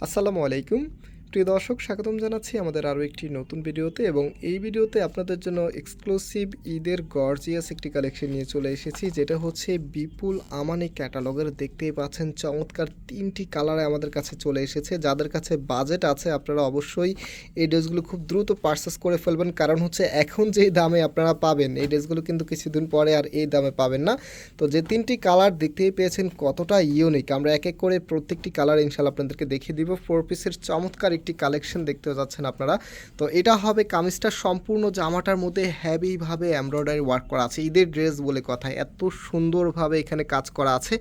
আসসালামু আলাইকুম প্রিয় দর্শক, স্বাগতম জানাচ্ছি আমাদের আরও একটি নতুন ভিডিওতে এবং এই ভিডিওতে আপনাদের জন্য এক্সক্লুসিভ ঈদের গর্জিয়াস একটি কালেকশন নিয়ে চলে এসেছি, যেটা হচ্ছে বিপুল আমানি ক্যাটালগের দেখতেই পাচ্ছেন, চমৎকার তিনটি কালারে আমাদের কাছে চলে এসেছে। যাদের কাছে বাজেট আছে, আপনারা অবশ্যই এই ড্রেসগুলো খুব দ্রুত পারচেস করে ফেলবেন। কারণ হচ্ছে, এখন যে দামে আপনারা পাবেন, এই ড্রেসগুলো কিন্তু কিছুদিন পরে আর এই দামে পাবেন না। তো যে তিনটি কালার দেখতেই পেয়েছেন, কতটা ইউনিক আমরা এক এক করে প্রত্যেকটি কালার ইনশাল্লাহ আপনাদেরকে দেখিয়ে দিব। ফোর পিসের চমৎকার একটি কালেকশন দেখতে যাচ্ছেন আপনারা। তো এটা হবে কামিজটা সম্পূর্ণ জামাটার মধ্যে হ্যাভিভাবে এমব্রয়ডারি ওয়ার্ক করা আছে। ঈদের ড্রেস বলে কথা এত সুন্দরভাবে এখানে কাজ করা আছে।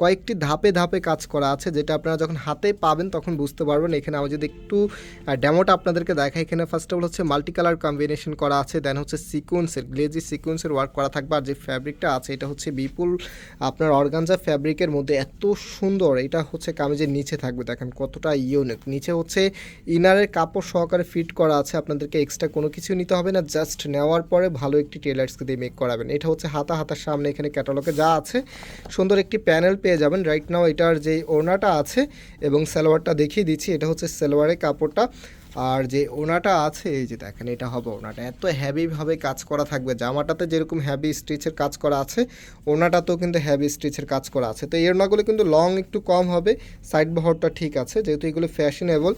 কয়েকটি ধাপে ধাপে কাজ করা আছে, যেটা আপনারা যখন হাতে পাবেন তখন বুঝতে পারবেন। এখানে আমি যদি একটু ডেমোটা আপনাদেরকে দেখাই। এখানে ফার্স্ট অফ অল হচ্ছে মাল্টি কালার কম্বিনেশন করা আছে দেন হচ্ছে সিকোয়েন্সের গ্লেজি সিকোয়েন্সের ওয়ার্ক করা থাকবে। আর যে ফ্যাব্রিকটা আছে, এটা হচ্ছে বিপুল আপনার অর্গানজা ফ্যাব্রিকের মধ্যে এত সুন্দর। এটা হচ্ছে কামিজের নিচে থাকবে। দেখেন কতটা ইউনিক নিচে হচ্ছে ইনারের কাপড় সহকারে ফিট করা আছে, আপনাদেরকে এক্সট্রা কোনো কিছু নিতে হবে না জাস্ট নেওয়ার পরে ভালো একটি টেলার্সকে দিয়ে মেক করাবেন। এটা হচ্ছে হাতা, হাতার সামনে এখানে ক্যাটালগে যা আছে, সুন্দর একটি প্যানেল পেয়ে যাবেন। রাইট নাও এটার যে ওড়নাটা আছে এবং সালোয়ারটা দেখিয়ে দিচ্ছি, এটা হচ্ছে সালোয়ারের কাপড়টা। আর যে ওনাটা আছে, এই যে দেখেন, এটা হবে ওনাটা। এত হ্যাভিভাবে কাজ করা থাকবে, জামাটাতে যেরকম হ্যাভি স্টিচের কাজ করা আছে, ওনাটাতেও কিন্তু হ্যাভি স্টিচের কাজ করা আছে। তো এই ওনাগুলো কিন্তু লং একটু কম হবে সাইড বহরটা ঠিক আছে, যেহেতু এগুলো ফ্যাশনেবল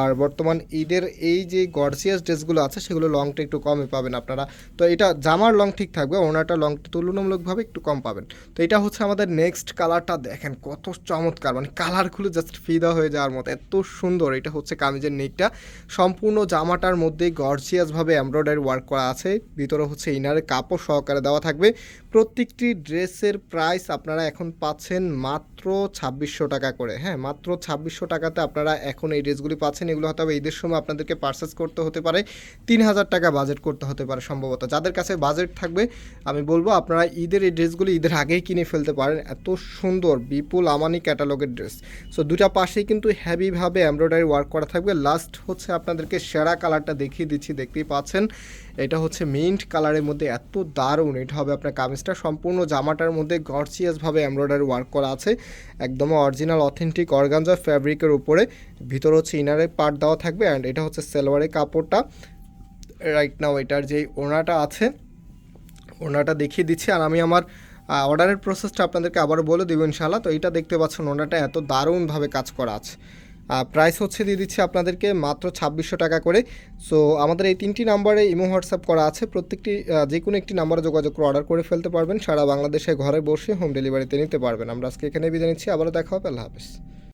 আর বর্তমান ঈদের এই যে গর্জিয়াস ড্রেসগুলো আছে, সেগুলো লংটা একটু কমে পাবেন আপনারা। তো এটা জামার লং ঠিক থাকবে, ওনাটা লংটা তুলনামূলকভাবে একটু কম পাবেন। তো এটা হচ্ছে আমাদের নেক্সট কালারটা দেখেন কত চমৎকার মানে কালারগুলো জাস্ট ফিদা হয়ে যাওয়ার মতো, এত সুন্দর। এটা হচ্ছে কামিজের নেকটা সম্পূর্ণ জামাটার মধ্যে গর্জিয়াসভাবে এমব্রয়ডারি ওয়ার্ক করা আছে। ভিতরে হচ্ছে ইনারের কাপড় সহকারে দেওয়া থাকবে। প্রত্যেকটি ড্রেসের প্রাইস আপনারা এখন পাচ্ছেন মাত্র ছাব্বিশশো টাকা করে। হ্যাঁ মাত্র ছাব্বিশশো টাকাতে আপনারা এখন এই ড্রেসগুলি পাচ্ছেন। এগুলো হয়তো ঈদের সময় আপনাদেরকে পারচেস করতে হতে পারে। তিন হাজার টাকা বাজেট করতে হতে পারে সম্ভবত। যাদের কাছে বাজেট থাকবে, আমি বলব আপনারা ঈদের এই ড্রেসগুলি ঈদের আগেই কিনে ফেলতে পারেন। এত সুন্দর, বিপুল, আমানি ক্যাটালগের ড্রেস সো দুটা পাশেই কিন্তু হ্যাভিভাবে এমব্রয়ডারি ওয়ার্ক করা থাকবে। লাস্ট হচ্ছে আপনাদেরকে সেরা কালারটা দেখিয়ে দিচ্ছি, দেখতেই পাচ্ছেন। এটা হচ্ছে মিন্ট কালারের মধ্যে এত দারুণ। এটা হবে আপনার কামিজটা। সম্পূর্ণ জামাটার মধ্যে গর্জিয়াসভাবে এমব্রয়ডারি ওয়ার্ক করা আছে। একদম অরিজিনাল অথেন্টিক অর্গানজা ফ্যাব্রিকের উপরে। ভিতর হচ্ছে ইনারের পার্ট দেওয়া থাকবে অ্যান্ড এটা হচ্ছে সেলোয়ারের কাপড়টা। রাইট নাও এটার যেই ওনাটা আছে ওনাটা দেখিয়ে দিচ্ছি। আর আমি আমার অর্ডারের প্রসেসটা আপনাদেরকে আবারও বলে দেবো ইনশাল্লাহ তো এটা দেখতে পাচ্ছেন ওনাটা এত দারুণভাবে কাজ করা আছে। প্রাইস হচ্ছে দিয়ে দিচ্ছি আপনাদেরকে মাত্র ছাব্বিশশো টাকা করে। সো আমাদের এই তিনটি নাম্বারে ইমো হোয়াটসঅ্যাপ করা আছে। প্রত্যেকটি যে কোনো একটি নাম্বারে যোগাযোগ করে অর্ডার করে ফেলতে পারবেন। সারা বাংলাদেশে ঘরে বসে হোম ডেলিভারিতে নিতে পারবেন। আমরা আজকে এখানে বিদায় নিচ্ছি। আবারও দেখা হবে। আল্লাহ হাফিজ।